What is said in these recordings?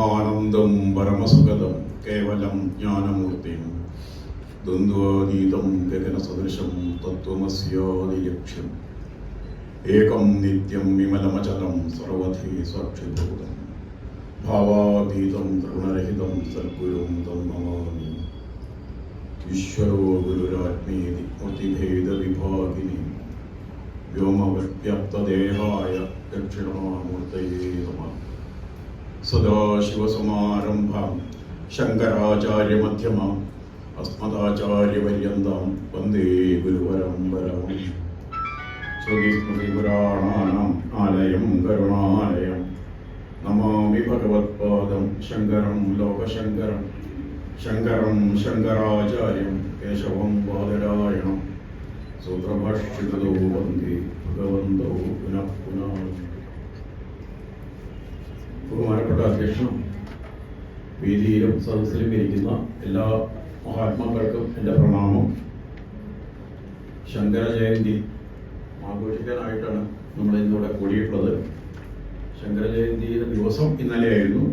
പരമാനന്ദം പരമസുഖദം കേവലം ജ്ഞാനമൂർത്തിയും. ദ്വന്ദ്വാതീതം ഗഗനസദൃശം തത്വമസ്യാദിലക്ഷ്യം ഏകം നിത്യം വിമലമചലം സർവധി സാക്ഷിഭൂതം. ഭാവാതീതം തൃണരഹിതം സദ്ഗുരും തം നമാമി. ഈശ്വരോ ഗുരുരാത്മീതി മൂർത്തിഭേദവിഭാഗിനി വ്യോമവ്യാപ്തദേഹായ ദക്ഷിണാമൂർത്തയേ നമഃ. സദാശിവസമാരംഭാം. ശങ്കരാചാര്യമധ്യമാം. അസ്മദാചാര്യപര്യന്താം. വന്ദേ ഗുരുപരമ്പരം ശ്രുതിസ്മൃതിപുരാണാനാം. ആലയം കരുണാലയം. നമാമി ഭഗവത്പാദം. ശങ്കരം ലോകശങ്കരം. ശങ്കരം ശങ്കരാചാര്യം. കേശവം പാതരായണം സൂത്രഭാഷ്യകൃതോ വന്ദേ ഭഗവന്തോ പുനഃ പുനഃ അധ്യക്ഷൻ വേദിയിലും സദസ്സിലും ഇരിക്കുന്ന എല്ലാ മഹാത്മാക്കൾക്കും എന്റെ പ്രണാമം. ശങ്കര ജയന്തി ആഘോഷിക്കാനായിട്ടാണ് നമ്മൾ ഇന്നിവിടെ കൂടിയിട്ടുള്ളത്. ശങ്കര ജയന്തിയുടെ ദിവസം ഇന്നലെയായിരുന്നു.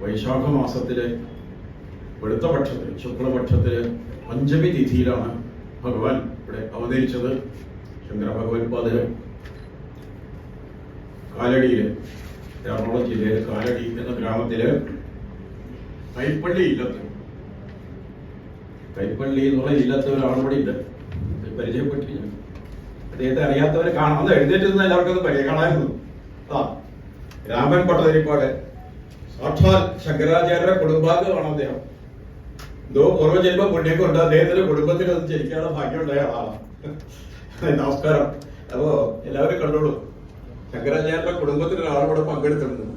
വൈശാഖ മാസത്തിലെ വെളുത്ത പക്ഷത്തിൽ ശുക്ലപക്ഷത്തിലെ പഞ്ചമി തിഥിയിലാണ് ഭഗവാൻ ഇവിടെ അവതരിച്ചത്. ശങ്കര ഭഗവത്പാദര് കാലടിയിൽ എറണാകുളം ജില്ലയിൽ കാലടി എന്ന ഗ്രാമത്തിൽ കൈപ്പള്ളി ഇല്ലത്ത്. കൈപ്പള്ളി എന്നുള്ള ഇല്ലത്ത് ഒരാളും കൂടി ഉണ്ട് പരിചയപ്പെട്ടില്ല. അദ്ദേഹത്തെ അറിയാത്തവരെ കാണാതെ എഴുന്നേറ്റ് നിന്ന് എല്ലാവർക്കും പരിചയ കാണാമായിരുന്നു. ആ രാമൻ പട്ടതിരിപ്പാട് സാക്ഷാൽ ശങ്കരാചാര്യരുടെ കുടുംബാംഗമാണ് അദ്ദേഹം. എന്തോ പൂർവജന്മ പുണ്യം കൊണ്ട് അദ്ദേഹത്തിന്റെ കുടുംബത്തിൽ അത് ജനിക്കാനുള്ള ഭാഗ്യമുണ്ടായ ആളാണ്. നമസ്കാരം. അപ്പോ എല്ലാവരും കണ്ടോളൂ. ശങ്കരാചാര്യരുടെ കുടുംബത്തിൽ ഒരാൾ ഇവിടെ പങ്കെടുത്തിട്ടുണ്ട്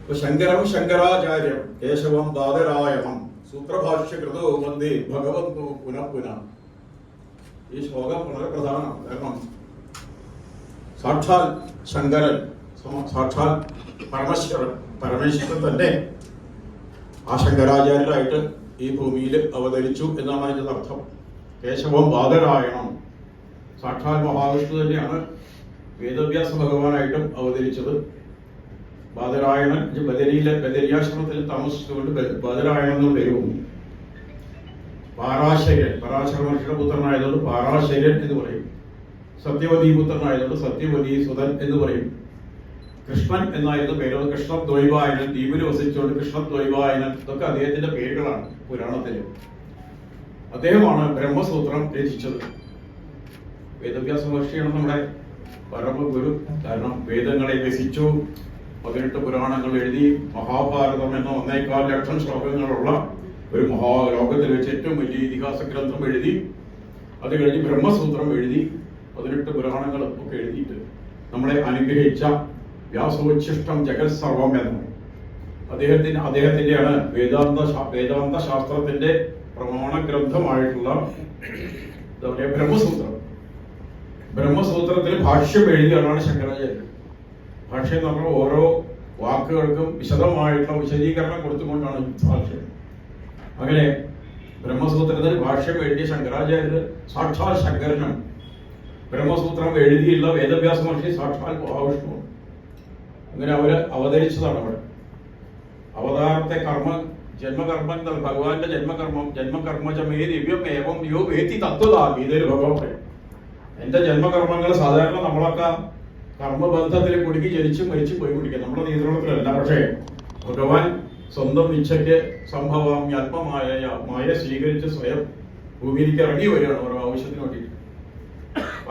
അപ്പൊ ശങ്കരം ശങ്കരാചാര്യം കേശവം ബാദരായണം സൂത്രഭാഷ്യകൃതോ വന്ദേ ഭഗവന്തോ പുനഃപുന പുനഃ. ഈ ശ്ലോകം വളരെ പ്രധാനമാണ്. കാരണം സാക്ഷാൽ ശങ്കരൻ സാക്ഷാൽ പരമേശ്വരൻ പരമേശ്വരൻ തന്നെ ആ ശങ്കരാചാര്യരായിട്ട് ഈ ഭൂമിയിൽ അവതരിച്ചു എന്നാണ് അതിന്റെ അർത്ഥം. കേശവം ബാദരായണം സാക്ഷാൽ മഹാവിഷ്ണു തന്നെയാണ് വേദവ്യാസ ഭഗവാനായിട്ടും അവതരിച്ചത്. ബാദരായണൻ ബദരിയിലെ ബദരിയാശ്രമത്തിൽ താമസിച്ചുകൊണ്ട് ബദരായണൻ എന്ന് വന്നു പാരാശര്യൻ. പരാശര മഹർഷിയുടെ പുത്രനായതുകൊണ്ട് പാരാശര്യൻ എന്ന് പറയും. സത്യവതി പുത്രനായതുകൊണ്ട് സത്യവതി സുതൻ എന്ന് പറയും. കൃഷ്ണൻ എന്നായിരുന്നു പേര് കൃഷ്ണ ദ്വൈവായനൻ ദ്വീപിൽ വസിച്ചുകൊണ്ട് കൃഷ്ണ ദ്വൈവായനൻ ഇതൊക്കെ അദ്ദേഹത്തിന്റെ പേരുകളാണ് പുരാണത്തിൽ അദ്ദേഹമാണ് ബ്രഹ്മസൂത്രം രചിച്ചത്. വേദവ്യാസ മഹർഷിയാണ് നമ്മുടെ പരമഗുരു കാരണം വേദങ്ങളെ രസിച്ചു പതിനെട്ട് പുരാണങ്ങൾ എഴുതി മഹാഭാരതം എന്ന ഒന്നേകാൽ ലക്ഷം ശ്ലോകങ്ങളുള്ള ഒരു മഹാലോകത്തിൽ വെച്ച് ഏറ്റവും വലിയ ഇതിഹാസ ഗ്രന്ഥം എഴുതി അത് കഴിഞ്ഞ് ബ്രഹ്മസൂത്രം എഴുതി പതിനെട്ട് പുരാണങ്ങൾ ഒക്കെ എഴുതിയിട്ട് നമ്മളെ അനുഗ്രഹിച്ച വ്യാസോച്ഛിഷ്ടം ജഗത് സർവം എന്ന് അദ്ദേഹത്തിന് അദ്ദേഹത്തിന്റെയാണ് വേദാന്ത വേദാന്ത ശാസ്ത്രത്തിന്റെ പ്രമാണ ഗ്രന്ഥമായിട്ടുള്ള എന്താ പറയുക ബ്രഹ്മസൂത്രം. ബ്രഹ്മസൂത്രത്തിൽ ഭാഷ്യം എഴുതിയാണ് ശങ്കരാചാര്യൻ. ഭാഷ്യം നമ്മൾ ഓരോ വാക്കുകൾക്കും വിശദമായിട്ടുള്ള വിശദീകരണം കൊടുത്തുകൊണ്ടാണ് ഭാഷ്യം. അങ്ങനെ ബ്രഹ്മസൂത്രത്തിൽ ഭാഷ്യം എഴുതിയ ശങ്കരാചാര്യർ സാക്ഷാൽ ശങ്കരനും. ബ്രഹ്മസൂത്രം എഴുതിയുള്ള വേദവ്യാസ മഹർഷി സാക്ഷാൽ മഹാവിഷ്ണു അങ്ങനെ അവർ അവതരിച്ചതാണ് അവിടെ. അവതാരത്തെ കർമ്മ ജന്മകർമ്മം ഭഗവാന്റെ ജന്മകർമ്മം ജന്മകർമ്മചമേ ദിവ്യം ഏവം യോ വേത്തി തത്വതാ ഗീതയിൽ ഭഗവാൻ പറയും. എന്റെ ജന്മകർമ്മങ്ങൾ സാധാരണ നമ്മളൊക്കെ കർമ്മബന്ധത്തിൽ കുടുക്കി ജനിച്ച് മരിച്ചു പോയി കുടിക്കുക നമ്മുടെ നിയന്ത്രണത്തിലല്ല പക്ഷേ ഭഗവാൻ സ്വന്തം ഇച്ഛയ്ക്ക് സംഭവം ആത്മമായ മായ സ്വീകരിച്ച് സ്വയം ഭൂമിയിലേക്ക് ഇറങ്ങി വരികയാണ് ഓരോ ആവശ്യത്തിന് വേണ്ടിയിട്ട്.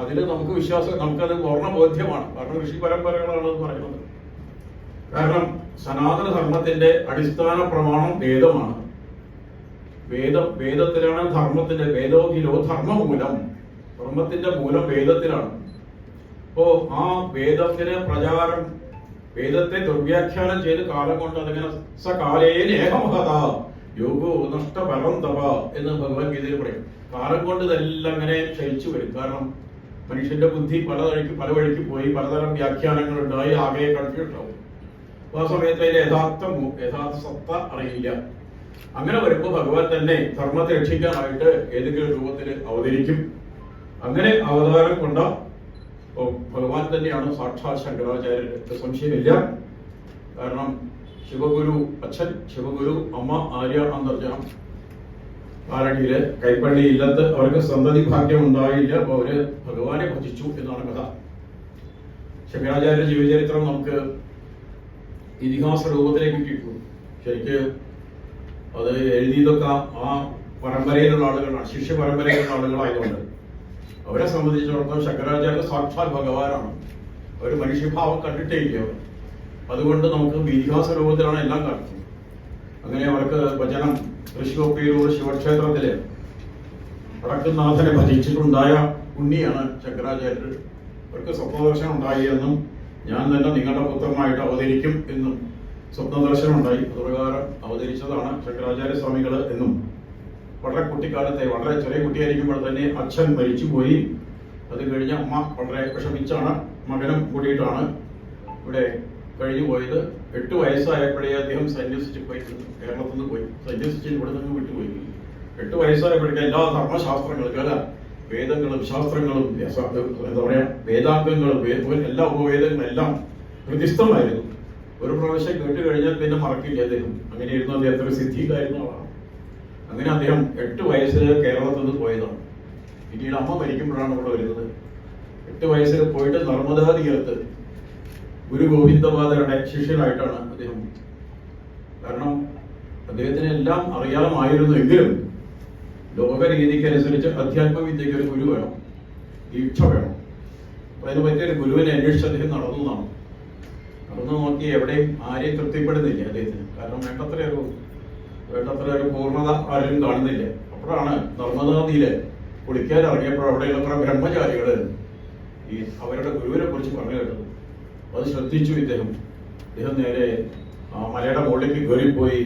അതിൽ നമുക്ക് വിശ്വാസം നമുക്കത് പൂർണ ബോധ്യമാണ് കാരണം ഋഷി പരമ്പരകളാണ് പറയുന്നത്. കാരണം സനാതന ധർമ്മത്തിന്റെ അടിസ്ഥാന പ്രമാണം വേദമാണ്. വേദം വേദത്തിലാണ് ധർമ്മത്തിന്റെ വേദോകിലോ ധർമ്മമൂലം ധർമ്മത്തിന്റെ മൂലം വേദത്തിലാണ് അപ്പോ ആ വേദത്തിന് പ്രചാരം വേദത്തെ ദുർവ്യാഖ്യാനം ചെയ്ത് കാലം കൊണ്ട് അതിങ്ങനെ സകാലേന ഏകമഹത യോഗോ നഷ്ടഫലം തപ എന്ന് ഭഗവത്ഗീതയിൽ പറയും. കാലം കൊണ്ട് ഇതെല്ലാം ഇങ്ങനെ ക്ഷയിച്ചു വരും. കാരണം മനുഷ്യന്റെ ബുദ്ധി പല വഴിക്ക് പല വഴിക്ക് പോയി പലതരം വ്യാഖ്യാനങ്ങൾ ഉണ്ടായി ആകെ കൺഫ്യൂഷനാവും അപ്പൊ ആ സമയത്ത് അതിന്റെ യഥാർത്ഥ യഥാർത്ഥ സത്ത അറിയില്ല. അങ്ങനെ വരുമ്പോൾ ഭഗവാൻ തന്നെ ധർമ്മത്തെ രക്ഷിക്കാനായിട്ട് ഏതെങ്കിലും രൂപത്തിൽ അവതരിക്കും. അങ്ങനെ അവതാരം കൊണ്ട ഭഗവാൻ തന്നെയാണ് സാക്ഷാത് ശങ്കരാചാര്യർ സംശയമില്ല. കാരണം ശിവഗുരു അച്ഛൻ ശിവഗുരു അമ്മ ആര്യ അന്തർജനം. പാലടിയിൽ കൈപ്പള്ളി ഇല്ലത്ത് അവർക്ക് സന്തതി ഭാഗ്യം ഉണ്ടായില്ല. അപ്പൊ അവർ ഭഗവാനെ ഭജിച്ചു എന്നാണ് കഥ. ശങ്കരാചാര്യ ജീവചരിത്രം നമുക്ക് ഇതിഹാസ രൂപത്തിലേക്ക് കിട്ടും ശരിക്ക് അത് എഴുതിയതൊക്കെ ആ പരമ്പരയിലുള്ള ആളുകളാണ് ശിഷ്യ പരമ്പരയിലുള്ള ആളുകളായതുകൊണ്ട്. അവരെ സംബന്ധിച്ചിടത്തോളം ശങ്കരാചാര്യ സാക്ഷാൽ ഭഗവാനാണ് ഒരു മനുഷ്യഭാവം കണ്ടിട്ടേ ഇല്ല അതുകൊണ്ട് നമുക്ക് ഇതിഹാസ രൂപത്തിലാണ് എല്ലാം കാണിച്ചത്. അങ്ങനെ അവർക്ക് വചനം തൃശ്ശൂർ ശിവക്ഷേത്രത്തിൽ വടക്കുന്നാഥനെ ഭജിച്ചിട്ടുണ്ടായ ഉണ്ണിയാണ് ശങ്കരാചാര്യർ അവർക്ക് സ്വപ്നദർശനം ഉണ്ടായി എന്നും ഞാൻ തന്നെ നിങ്ങളുടെ പുത്രമായിട്ട് അവതരിക്കും എന്നും സ്വപ്നദർശനം ഉണ്ടായി അതുപ്രകാരം അവതരിച്ചതാണ് ശങ്കരാചാര്യ സ്വാമികൾ എന്നും. വളരെ കുട്ടിക്കാലത്തെ വളരെ ചെറിയ കുട്ടിയായിരിക്കുമ്പോൾ തന്നെ അച്ഛൻ മരിച്ചുപോയി. അത് കഴിഞ്ഞ് അമ്മ വളരെ വിഷമിച്ചാണ് മകനും കൂടിയിട്ടാണ് ഇവിടെ കഴിഞ്ഞു പോയത്. എട്ട് വയസ്സായപ്പോഴേ അദ്ദേഹം സന്യസിച്ച് പോയി. കേരളത്തിൽ നിന്ന് പോയി. സന്യസിച്ച് ഇവിടെ നിന്ന് വിട്ടുപോയി. എട്ട് വയസ്സായപ്പോഴേക്കും എല്ലാ ധർമ്മശാസ്ത്രങ്ങളും അല്ല വേദങ്ങളും ശാസ്ത്രങ്ങളും എന്താ പറയാ വേദാംഗങ്ങളും എല്ലാ ഉപവേദങ്ങളും എല്ലാം ഹൃദിസ്ഥമായിരുന്നു ഒരു പ്രാവശ്യം കേട്ട് കഴിഞ്ഞാൽ പിന്നെ മറക്കില്ല അദ്ദേഹം. അങ്ങനെയായിരുന്നു അദ്ദേഹത്തിന് സിദ്ധിയിലായിരുന്നു ആളാണ്. അങ്ങനെ അദ്ദേഹം എട്ട് വയസ്സിൽ കേരളത്തിൽ നിന്ന് പോയതാണ്. പിന്നീട് അമ്മ മരിക്കുമ്പോഴാണ് അവിടെ വരുന്നത്. എട്ട് വയസ്സിൽ പോയിട്ട് നർമ്മദാ തീരത്ത് ഗുരു ഗോവിന്ദപാദരുടെ ശിഷ്യനായിട്ടാണ് അദ്ദേഹം കാരണം അദ്ദേഹത്തിന് എല്ലാം അറിയാമായിരുന്നു എങ്കിലും ലോകരീതിക്ക് അനുസരിച്ച് അധ്യാത്മ വിദ്യയ്ക്ക് ഒരു ഗുരു വേണം ദീക്ഷ വേണം. അതിന് പറ്റിയൊരു ഗുരുവിനെ അന്വേഷിച്ച് അദ്ദേഹം നടന്നതാണ്. നടന്നു നോക്കി എവിടെയും ആരെയും തൃപ്തിപ്പെടുന്നില്ല അദ്ദേഹത്തിന്. കാരണം വേണ്ടത്ര ഒരു വേണ്ടത്ര ഒരു പൂർണത ആരും കാണുന്നില്ല. അപ്പോഴാണ് നർമ്മദാ നദിയിൽ കുളിക്കാൻ ഇറങ്ങിയപ്പോൾ അവിടെയുള്ള കുറെ ബ്രഹ്മചാരികൾ ഈ അവരുടെ ഗുരുവിനെ കുറിച്ച് പറഞ്ഞു കേട്ടത്. അത് ശ്രദ്ധിച്ചു ഇദ്ദേഹം. ഇദ്ദേഹം നേരെ ആ മലയുടെ മുകളിലേക്ക് കയറിപ്പോയി.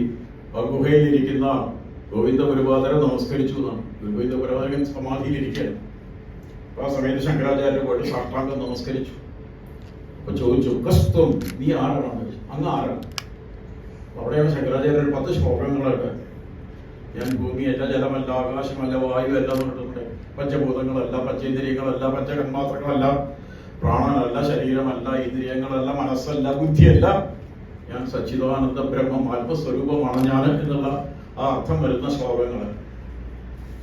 ആ ഗുഹയിലിരിക്കുന്ന ഗോവിന്ദ ഗുരുപാതരെ നമസ്കരിച്ചു എന്നാണ്. ഗോവിന്ദ ഗുരുപാതകൻ സമാധിയിലിരിക്കാൻ ആ സമയത്ത് ശങ്കരാചാര്യ പോയിട്ട് സാഷ്ടാംഗം നമസ്കരിച്ചു. അപ്പൊ ചോദിച്ചു കസ്തും നീ ആരാണ്? അങ്ങ് ആരാണ്? അവിടെയാണ് ശങ്കരാചാര്യ ഒരു പത്ത് ശ്ലോകങ്ങളൊക്കെ. ഞാൻ ഭൂമിയല്ല ജലമല്ല ആകാശമല്ല വായു അല്ല എന്ന് പറഞ്ഞിട്ടുണ്ട് പഞ്ചഭൂതങ്ങളല്ല പഞ്ചേന്ദ്രിയങ്ങളല്ല പഞ്ചകന്മാത്രങ്ങളല്ല പ്രാണനല്ല ശരീരമല്ല ഇന്ദ്രിയങ്ങളല്ല മനസ്സല്ല ബുദ്ധിയല്ല. ഞാൻ സച്ചിദാനന്ദ ബ്രഹ്മം ആത്മസ്വരൂപമാണ് ഞാൻ എന്നുള്ള ആ അർത്ഥം വരുന്ന ശ്ലോകങ്ങൾ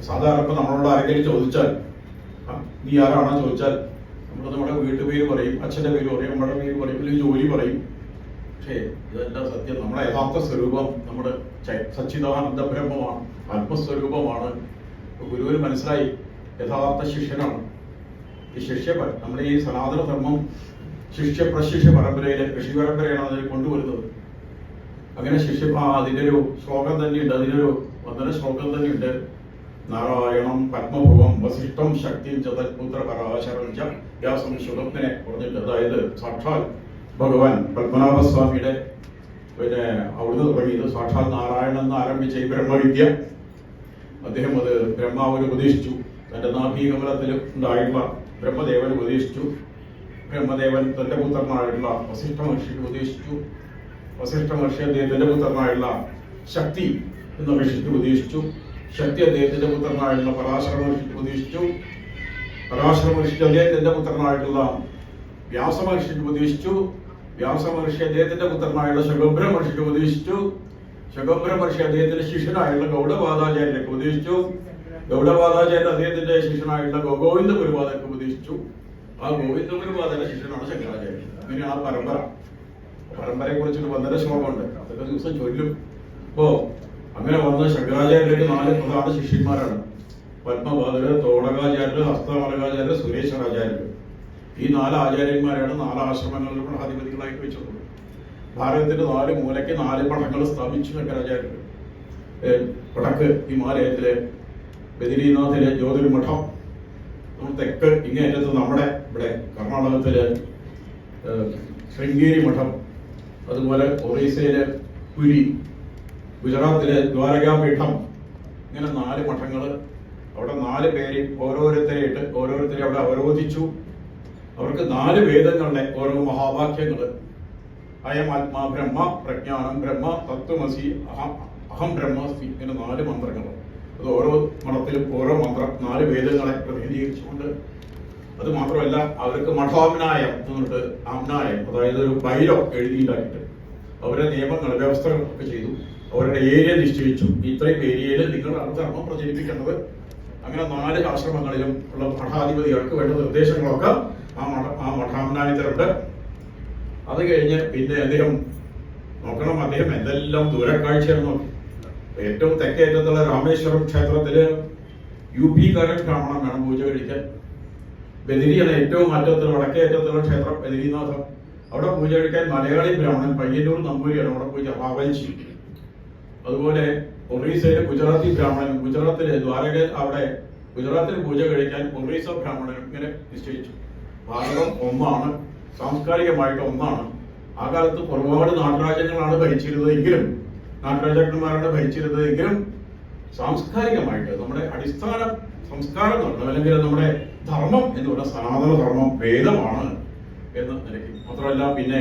സാധാരണ ഇപ്പൊ നമ്മളോട് ആരെങ്കിലും ചോദിച്ചാൽ നീ ആരാണോ ചോദിച്ചാൽ നമ്മൾ നമ്മുടെ വീട്ടുപേര് പറയും അച്ഛന്റെ പേര് പറയും നമ്മുടെ പേര് പറയും അല്ലെങ്കിൽ ജോലി പറയും. പക്ഷേ ഇതെല്ലാം സത്യം? നമ്മുടെ യഥാർത്ഥ സ്വരൂപം നമ്മുടെ സച്ചിദാനന്ദ ബ്രഹ്മമാണ്. ആത്മസ്വരൂപമാണ് ഗുരുവിന് മനസ്സിലായി യഥാർത്ഥ ശിഷ്യനാണ്. ഈ ശിഷ്യ നമ്മുടെ ഈ സനാതന ധർമ്മം ശിഷ്യ പ്രശിഷ്യ പരമ്പരയിലെ ഋഷി പരമ്പരയാണ് അതിൽ കൊണ്ടുവരുന്നത്. അങ്ങനെ ശിഷ്യ അതിന്റെ ഒരു ശ്ലോകം തന്നെയുണ്ട് അതിനൊരു വന്ദന ശ്ലോകം തന്നെയുണ്ട്. നാരായണം പത്മഭുവം വസിഷ്ഠം ശക്തിയും ചതൽപുത്ര പരാശരം വ്യാസം ശുഭത്തിനെ പറഞ്ഞിട്ട് അതായത് സാക്ഷാൽ ഭഗവാൻ പത്മനാഭസ്വാമിയുടെ പിന്നെ അവിടുന്ന് തുടങ്ങിയത് സാക്ഷാൽ നാരായണൻ എന്ന് ആരംഭിച്ച ഈ ബ്രഹ്മവിദ്യ. അദ്ദേഹം അത് ബ്രഹ്മാവിന് ഉപദേശിച്ചു. തന്റെ നാഭീകമലത്തിൽ ഉണ്ടായിട്ടുള്ള ബ്രഹ്മദേവൻ ഉപദേശിച്ചു. ബ്രഹ്മദേവൻ തന്റെ പുത്രനായിട്ടുള്ള വസിഷ്ഠ മഹർഷിക്ക് ഉപദേശിച്ചു. വസിഷ്ഠ മഹർഷി അദ്ദേഹത്തിന്റെ പുത്രനായുള്ള ശക്തി എന്ന ഋഷിക്ക് ഉപദേശിച്ചു. ശക്തി അദ്ദേഹത്തിന്റെ പുത്രനായിട്ടുള്ള പരാശര മഹർഷിക്ക് ഉപദേശിച്ചു. പരാശര മഹർഷി അദ്ദേഹത്തിന്റെ പുത്രനായിട്ടുള്ള വ്യാസ മഹർഷിക്ക് ഉപദേശിച്ചു. വ്യാസ മഹർഷി അദ്ദേഹത്തിന്റെ പുത്രനായുള്ള ശഗോബ്ര മഹർഷിക്ക് ഉപദേശിച്ചു. ശഗോബ്ര മഹർഷി അദ്ദേഹത്തിന്റെ ശിഷ്യനായുള്ള ഗൗഡപാദാചാര്യർക്ക് ഉപദേശിച്ചു. ഗൗഡപാദാചാര്യൻ അദ്ദേഹത്തിന്റെ ശിഷ്യനായുള്ള ഗോവിന്ദ ഗുരുപാദർക്ക് ഉപദേശിച്ചു. ആ ഗോവിന്ദ ഗുരുപാദന്റെ ശിഷ്യനാണ് ശങ്കരാചാര്യൻ. അങ്ങനെയാണ് ആ പരമ്പര. പരമ്പരയെ കുറിച്ചൊരു വന്ദന ശ്ലോകമുണ്ട്. അതൊക്കെ ദിവസം ചൊല്ലും. അപ്പോ അങ്ങനെ വന്ന ശങ്കരാചാര്യർക്ക് നാല് പ്രധാന ശിഷ്യന്മാരാണ്. പത്മപാദര് തോടകാചാര്യര് ഹസ്തമലകാചാര്യര് സുരേശ്വരാചാര്യര്. ഈ നാല് ആചാര്യന്മാരാണ് നാല് ആശ്രമങ്ങളുടെ മഠാധിപതികളായിട്ട് വെച്ചിട്ടുള്ളത്. ഭാരതത്തിന്റെ നാല് മൂലയ്ക്ക് നാല് മഠങ്ങൾ സ്ഥാപിച്ചു ശങ്കരാചാര്യർ വടക്ക് ഹിമാലയത്തിലെ ബദരീനാഥിലെ ജ്യോതിർമഠം തെക്ക് ഇങ്ങേറ്റത്ത് നമ്മുടെ ഇവിടെ കർണാടകത്തിലെ ശൃംഗേരി മഠം അതുപോലെ ഒറീസയിലെ പുരി ഗുജറാത്തിലെ ദ്വാരകാപീഠം ഇങ്ങനെ നാല് മഠങ്ങൾ അവിടെ നാല് പേര് ഓരോരുത്തരെയിട്ട് ഓരോരുത്തരെ അവിടെ അവരോധിച്ചു. അവർക്ക് നാല് വേദങ്ങളുടെ ഓരോ മഹാവാക്യങ്ങൾ അയം ആത്മാ ബ്രഹ്മ പ്രജ്ഞാനം ബ്രഹ്മ തത്വമസി അഹം അഹം ബ്രഹ്മാസ്മി ഇങ്ങനെ നാല് മന്ത്രങ്ങൾ അത് ഓരോ മഠത്തിലും ഓരോ മന്ത്രം നാല് വേദങ്ങളെ പ്രതിനിധീകരിച്ചുകൊണ്ട്. അത് മാത്രമല്ല അവർക്ക് മഠാമ്നായം എന്നിട്ട് ആമ്നായം അതായത് ഒരു ബൈലോ എഴുതിയിട്ടായിട്ട്. അവരുടെ നിയമങ്ങൾ വ്യവസ്ഥകൾ ഒക്കെ ചെയ്തു. അവരുടെ ഏരിയ നിശ്ചയിച്ചു. ഇത്രയും ഏരിയയിൽ നിങ്ങളുടെ ധർമ്മം പ്രചരിപ്പിക്കേണ്ടത്. അങ്ങനെ നാല് ആശ്രമങ്ങളിലും ഉള്ള മഠാധിപതികൾക്ക് വേണ്ട നിർദ്ദേശങ്ങളൊക്കെ ആ മഠ ആ മഠാമനായത്തിലുണ്ട് അത് കഴിഞ്ഞ് പിന്നെ അദ്ദേഹം നോക്കണം അദ്ദേഹം എന്തെല്ലാം ദൂരക്കാഴ്ചയാണ് നോക്കി. ഏറ്റവും തെക്കേറ്റത്തുള്ള രാമേശ്വരം ക്ഷേത്രത്തിൽ യു പി കാരൻ കാണണം വേണം പൂജ കഴിക്കാൻ. ബദിരിയാണ് ഏറ്റവും അറ്റത്തുള്ള വടക്കേ അറ്റത്തുള്ള ക്ഷേത്രം ബദിരിനാഥം അവിടെ പൂജ കഴിക്കാൻ മലയാളി ബ്രാഹ്മണൻ പയ്യന്നൂർ നമ്പൂരിയാണ് അവിടെ പൂജ വാവഞ്ചി അതുപോലെ ഒറീസയിലെ ഗുജറാത്തി ബ്രാഹ്മണൻ ഗുജറാത്തിലെ ദ്വാരക അവിടെ ഗുജറാത്തിൽ പൂജ കഴിക്കാൻ ഒറീസ ബ്രാഹ്മണൻ ഇങ്ങനെ നിശ്ചയിച്ചു. ഭാരതം ഒന്നാണ്. സാംസ്കാരികമായിട്ട് ഒന്നാണ്. ആ കാലത്ത് ഒരുപാട് നാട്ടുരാജ്യങ്ങളാണ് ഭരിച്ചിരുന്നത് എങ്കിലും നാട്ടുരാജാക്കന്മാരാണ് ഭരിച്ചിരുന്നത് എങ്കിലും സാംസ്കാരികമായിട്ട് നമ്മുടെ അടിസ്ഥാന സംസ്കാരം എന്ന് പറഞ്ഞാൽ അല്ലെങ്കിൽ നമ്മുടെ ധർമ്മം എന്ന് പറഞ്ഞ സനാതന ധർമ്മം വേദമാണ് എന്ന് നിലയ്ക്ക്. മാത്രമല്ല പിന്നെ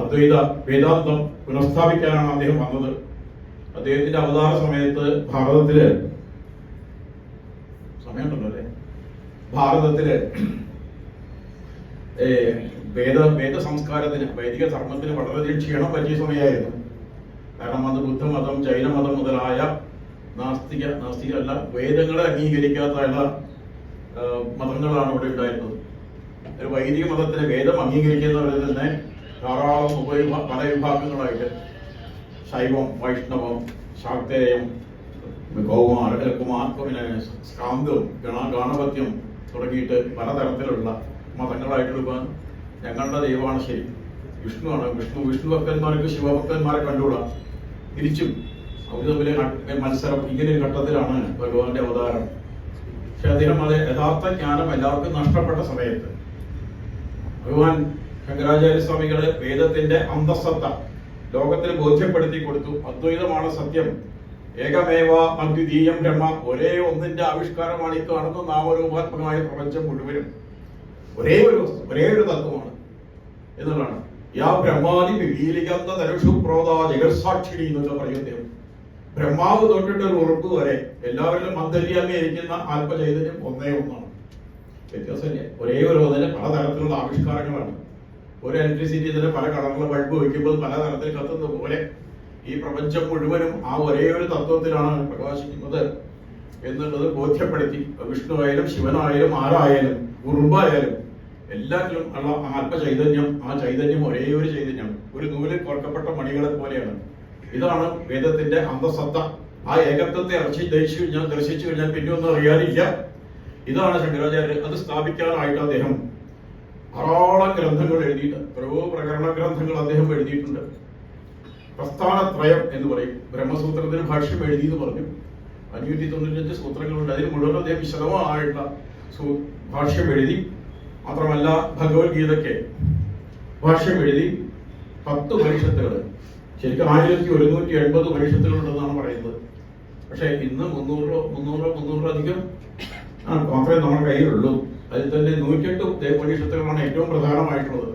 അദ്വൈത വേദാന്തം പുനഃസ്ഥാപിക്കാനാണ് അദ്ദേഹം വന്നത്. അദ്ദേഹത്തിന്റെ അവതാര സമയത്ത് ഭാരതത്തിൽ സമയമുണ്ടല്ലോ അല്ലെ? ഭാരതത്തിൽ വേദ വേദ സംസ്കാരത്തിന് വൈദിക ധർമ്മത്തിന് വളരെയധികം ക്ഷീണം പറ്റിയ സമയമായിരുന്നു. കാരണം അത് ബുദ്ധമതം ജൈനമതം മുതലായ നാസ്തിക നാസ്തികല്ല വേദങ്ങളെ അംഗീകരിക്കാത്തുള്ള മതങ്ങളാണ് ഇവിടെ ഉണ്ടായിരുന്നത്. ഒരു വൈദിക മതത്തിലെ വേദം അംഗീകരിക്കുന്നവരിൽ തന്നെ ധാരാളം ഉപവിഭാ പല വിഭാഗങ്ങളായിട്ട്. ശൈവം വൈഷ്ണവം ശാക്തേയം അല്ല, കുമാർ പിന്നെ സ്കാന്തം ഗണ ഗാണപത്യം തുടങ്ങിയിട്ട് പലതരത്തിലുള്ള മതങ്ങളായിട്ട് ഇപ്പം ഞങ്ങളുടെ ദൈവമാണ് ശരി. വിഷ്ണുവാണ്. വിഷ്ണു വിഷ്ണു ഭക്തന്മാർക്ക് ശിവഭക്തന്മാരെ കണ്ടുകൂടാ? തിരിച്ചും അവർ തമ്മിൽ മത്സരം ഇങ്ങനെ ഒരു ഘട്ടത്തിലാണ് ഭഗവാന്റെ അവതാരം. പക്ഷെ അദ്ദേഹം അത് യഥാർത്ഥ ജ്ഞാനം എല്ലാവർക്കും നഷ്ടപ്പെട്ട സമയത്ത് ഭഗവാൻ ശങ്കരാചാര്യ സ്വാമികൾ വേദത്തിന്റെ അന്തസ്സത്ത ലോകത്തിൽ ബോധ്യപ്പെടുത്തി കൊടുത്തു. അദ്വൈതമാണ് സത്യം. ഏകമേവ അദ്വിതീയം ബ്രഹ്മ. ഒരേ ഒന്നിന്റെ ആവിഷ്കാരമാണ് ഈ കാണുന്ന നാമരൂപാത്മകമായ പ്രപഞ്ചം മുഴുവനും. ഒരേ ഒരു ഒരേ ഒരു തത്വമാണ് എന്നുള്ളതാണ്. യാ ബ്രഹ്മാതി വിപീലികന്ത തരുഷു പ്രോത ജഗത്സാക്ഷിണി എന്നൊക്കെ പറയുന്നത് ബ്രഹ്മാവ് തൊട്ടിട്ട് ഒരു ഉറപ്പ് വരെ എല്ലാവരിലും മന്ദര്യാമി ഇരിക്കുന്ന ആത്മചൈതന്യം ഒന്നേ ഒന്നാണ്. വ്യത്യാസമില്ല. ഒരേ ഒരു അതിന് പലതരത്തിലുള്ള ആവിഷ്കാരങ്ങളാണ്. ഒരു ഇലക്ട്രിസിറ്റി തന്നെ പല കളറുള്ള ബൾബ് വയ്ക്കുമ്പോൾ പല തരത്തിൽ കത്തുന്ന പോലെ ഈ പ്രപഞ്ചം മുഴുവനും ആ ഒരേ ഒരു തത്വത്തിലാണ് പ്രകാശിക്കുന്നത് എന്നുള്ളത് ബോധ്യപ്പെടുത്തി. വിഷ്ണു ആയാലും ശിവനായാലും ആരായാലും ഉറുമ്പായാലും എല്ലാത്തിലും ഉള്ള ആ ആത്മചൈതന്യം ആ ചൈതന്യം ഒരേ ഒരു ചൈതന്യം. ഒരു നൂലിൽ കോർക്കപ്പെട്ട മണികളെ പോലെയാണ്. ഇതാണ് വേദത്തിന്റെ അന്തസത്ത. ആ ഏകത്വത്തെ അർച്ചി ദഹിച്ചു കഴിഞ്ഞാൽ ദർശിച്ചു കഴിഞ്ഞാൽ പിന്നെ ഒന്നും അറിയാനില്ല. ഇതാണ് ശങ്കരാചാര്യർ അത് സ്ഥാപിക്കാനായിട്ട് അദ്ദേഹം ധാരാളം ഗ്രന്ഥങ്ങൾ എഴുതിയിട്ട് ഓരോ പ്രകരണ ഗ്രന്ഥങ്ങൾ അദ്ദേഹം എഴുതിയിട്ടുണ്ട്. പ്രസ്ഥാനത്രയം എന്ന് പറയും. ബ്രഹ്മസൂത്രത്തിന് ഭാഷ്യം എഴുതി എന്ന് പറഞ്ഞു. അഞ്ഞൂറ്റി തൊണ്ണൂറ്റഞ്ച് സൂത്രങ്ങളുണ്ട്. അതിന് മുഴുവൻ അദ്ദേഹം വിശദമായിട്ടുള്ള ഭാഷ്യം എഴുതി. മാത്രമല്ല ഭഗവത്ഗീതയ്ക്ക് ഭാഷ്യം എഴുതി പത്ത് ഉപനിഷത്തുകൾ ശരിക്കും ആയിരത്തി ഒരുന്നൂറ്റി എൺപത് ഉപനിഷത്തുകളുണ്ടെന്നാണ് പറയുന്നത്. പക്ഷെ ഇന്ന് മുന്നൂറോ മുന്നൂറോ മുന്നൂറിലധികം മാത്രമേ നമ്മുടെ കയ്യിലുള്ളൂ. അതിൽ തന്നെ നൂറ്റെട്ട് ഉപനിഷത്തുകളാണ് ഏറ്റവും പ്രധാനമായിട്ടുള്ളത്.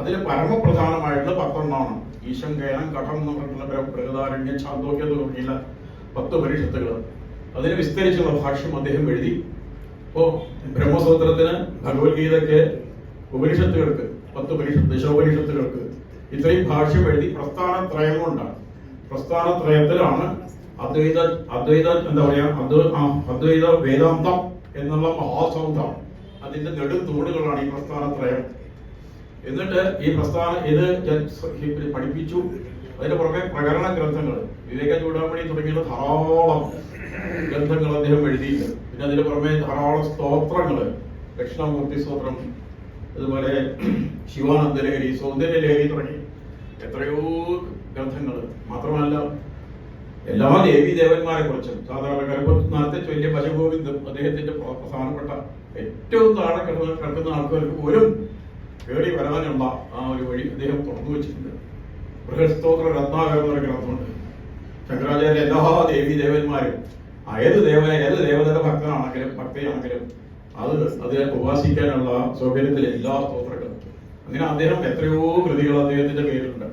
അതിൽ പരമപ്രധാനമായിട്ടുള്ള പത്തെണ്ണമാണ് ഈശങ്കേനം കഠം എന്ന് പറഞ്ഞിട്ടുള്ള ബൃഹദാരണ്യം ചാന്തോക്യം തുടങ്ങിയുള്ള പത്ത് ഉപനിഷത്തുകൾ അതിന് വിസ്തരിച്ചുള്ള ഭാഷ്യം അദ്ദേഹം എഴുതി. ഇപ്പോ ബ്രഹ്മസൂത്രത്തിന് ഭഗവത്ഗീതയ്ക്ക് ഉപനിഷത്തുകൾക്ക് പത്ത് ഉപനിഷത്ത് ദശോപനിഷത്തുകൾക്ക് ഇത്രയും ഭാഷ്യം എഴുതി പ്രസ്ഥാനത്രയം കൊണ്ടാണ് പ്രസ്ഥാനത്രയത്തിലാണ് അദ്വൈത അദ്വൈത എന്താ പറയാ അദ്വ അദ്വൈത വേദാന്തം എന്നുള്ള മഹാസൗന്ദം അതിന്റെ നെടും തൂണുകളാണ് ഈ പ്രസ്ഥാനത്രയം. എന്നിട്ട് ഈ പ്രസ്ഥാന ഇത് പഠിപ്പിച്ചു. അതിന് പുറമെ പ്രകരണ ഗ്രന്ഥങ്ങൾ വിവേക ചൂടാമണി തുടങ്ങിയുള്ള ധാരാളം ഗ്രന്ഥങ്ങൾ അദ്ദേഹം എഴുതിയിട്ടുണ്ട്. പിന്നെ അതിന് പുറമെ ധാരാളം സ്തോത്രങ്ങൾ ദക്ഷിണാമൂർത്തി സ്തോത്രം അതുപോലെ ശിവാനന്ദലഹരി സൗന്ദര്യലഹരി തുടങ്ങി എത്രയോ ഗ്രന്ഥങ്ങൾ മാത്രമല്ല എല്ലാ ദേവി ദേവന്മാരെ കുറിച്ചും സാധാരണ ഗർഭനാഥത്തെ ചൊല്ലിയ ഭജഗോവിന്ദം അദ്ദേഹത്തിന്റെ പ്ര- പ്രധാനപ്പെട്ട ഏറ്റവും താഴെ കിടന്ന് കിടക്കുന്ന ആൾക്കാർക്ക് പോലും കയറി വരാനുള്ള ആ ഒരു വഴി അദ്ദേഹം തുറന്നു വെച്ചിട്ടുണ്ട്. ബൃഹസ്തോത്ര എന്നൊരു ഗ്രന്ഥമുണ്ട്. ശങ്കരാചാര്യ എല്ലാ ദേവി ദേവന്മാരും ഏത് ദേവ ഏത് ദേവതയുടെ ഭക്തനാണെങ്കിലും ഭക്തിയാണെങ്കിലും അത് അതിനെ ഉപാസിക്കാനുള്ള സൗകര്യത്തിൽ എല്ലാ സ്തോത്രങ്ങളും. അങ്ങനെ അദ്ദേഹം എത്രയോ കൃതികൾ അദ്ദേഹത്തിന്റെ പേരിലുണ്ട്.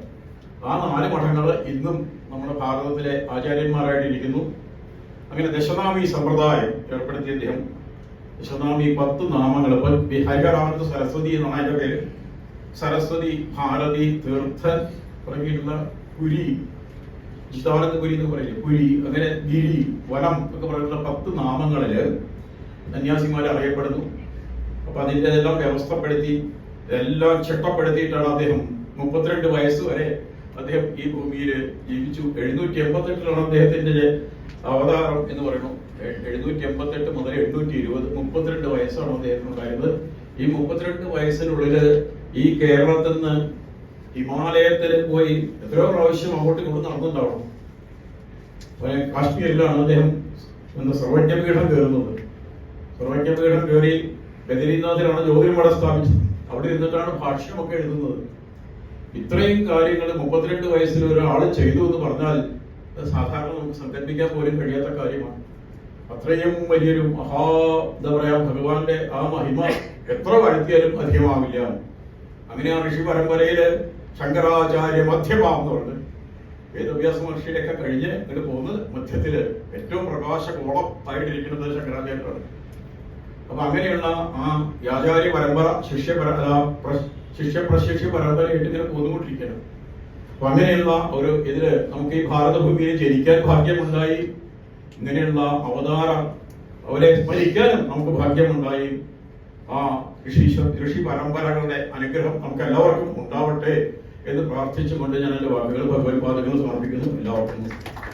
ആ നാല് മഠങ്ങൾ ഇന്നും നമ്മുടെ ഭാരതത്തിലെ ആചാര്യന്മാരായിട്ട് ഇരിക്കുന്നു. അങ്ങനെ ദശനാമി സമ്പ്രദായം ഏർപ്പെടുത്തിയ അദ്ദേഹം ദശനാമി പത്ത് നാമങ്ങൾ. ഇപ്പൊ ഹരിഹരാനന്ദ സരസ്വതി എന്നാണ് അതിന്റെ പേര്. സരസ്വതി ഭാരതി തീർത്ഥൻ തുടങ്ങിയിട്ടുള്ള പുരി ചിത്താനന്ദപുരി എന്ന് പറയില്ലേ? പുരി അങ്ങനെ ഗിരി വനം ഒക്കെ പറയുന്ന പത്ത് നാമങ്ങളിൽ സന്യാസിമാർ അറിയപ്പെടുന്നു. അപ്പൊ അതിന്റെ എല്ലാം വ്യവസ്ഥപ്പെടുത്തി എല്ലാം ചിട്ടപ്പെടുത്തിയിട്ടാണ് അദ്ദേഹം മുപ്പത്തിരണ്ട് വയസ്സ് വരെ അദ്ദേഹം ഈ ഭൂമിയിൽ ജീവിച്ചു. എഴുന്നൂറ്റി എൺപത്തെട്ടിലാണ് അദ്ദേഹത്തിന്റെ അവതാരം എന്ന് പറയുന്നു. എഴുന്നൂറ്റി എൺപത്തെട്ട് മുതൽ എണ്ണൂറ്റി ഇരുപത് മുപ്പത്തിരണ്ട് വയസ്സാണ് അദ്ദേഹത്തിന് ഉണ്ടായിരുന്നത് ഈ മുപ്പത്തിരണ്ട് വയസ്സിനുള്ളിൽ ഈ കേരളത്തിൽ നിന്ന് ഹിമാലയത്തിൽ പോയി എത്രയോ പ്രാവശ്യം അങ്ങോട്ട് കൊണ്ട് നടന്നുണ്ടാവണം അപ്പൊ കാശ്മീരിലാണ് അദ്ദേഹം എന്താ സർവജ്ഞപീഠം കയറുന്നത്. സർവജ്ഞപീഠം കയറി ബദരീനാഥിലാണ് ജ്യോതിർമഠം സ്ഥാപിച്ചത്. അവിടെ ഇരുന്നിട്ടാണ് ഭാഷ്യമൊക്കെ എഴുതുന്നത്. ഇത്രയും കാര്യങ്ങൾ മുപ്പത്തിരണ്ട് വയസ്സിൽ ഒരാൾ ചെയ്തു എന്ന് പറഞ്ഞാൽ സാധാരണ നമുക്ക് സങ്കല്പിക്കാൻ പോലും കഴിയാത്ത കാര്യമാണ്. അത്രയും വലിയൊരു മഹാ എന്താ പറയാ ഭഗവാന്റെ ആ മഹിമ എത്ര വരുത്തിയാലും അധികമാവില്ല. അങ്ങനെ ആ ഋഷി പരമ്പരയിൽ ശങ്കരാചാര്യ മധ്യമാം എന്ന് പറഞ്ഞ് വേദവ്യാസ മഹർഷിയിലൊക്കെ കഴിഞ്ഞ് അങ്ങനെ പോകുന്നത് മധ്യത്തിൽ ഏറ്റവും പ്രകാശകോളത്തായിട്ടിരിക്കുന്നത് ശങ്കരാചാര്യരാണ് അപ്പൊ അങ്ങനെയുള്ള ആ ആചാര്യ പരമ്പര ശിഷ്യ ശിഷ്യ പ്രശിഷ്യ പരമ്പരയായിട്ട് ഇങ്ങനെ പോന്നുകൊണ്ടിരിക്കുകയാണ്. അപ്പൊ അങ്ങനെയുള്ള ഒരു ഇതിൽ നമുക്ക് ഈ ഭാരതഭൂമിയിൽ ജനിക്കാൻ ഭാഗ്യമുണ്ടായി ഇങ്ങനെയുള്ള അവതാര അവരെ സ്മരിക്കാനും നമുക്ക് ഭാഗ്യമുണ്ടായി. ആ ഋഷി ഋഷി പരമ്പരകളുടെ അനുഗ്രഹം നമുക്ക് എല്ലാവർക്കും ഉണ്ടാവട്ടെ. എന്ന് പ്രാർത്ഥിച്ചുകൊണ്ട് ഞാൻ എന്റെ വാക്കുകൾ ഭഗവത്പാദങ്ങൾ സമർപ്പിക്കുന്നു. എല്ലാവർക്കും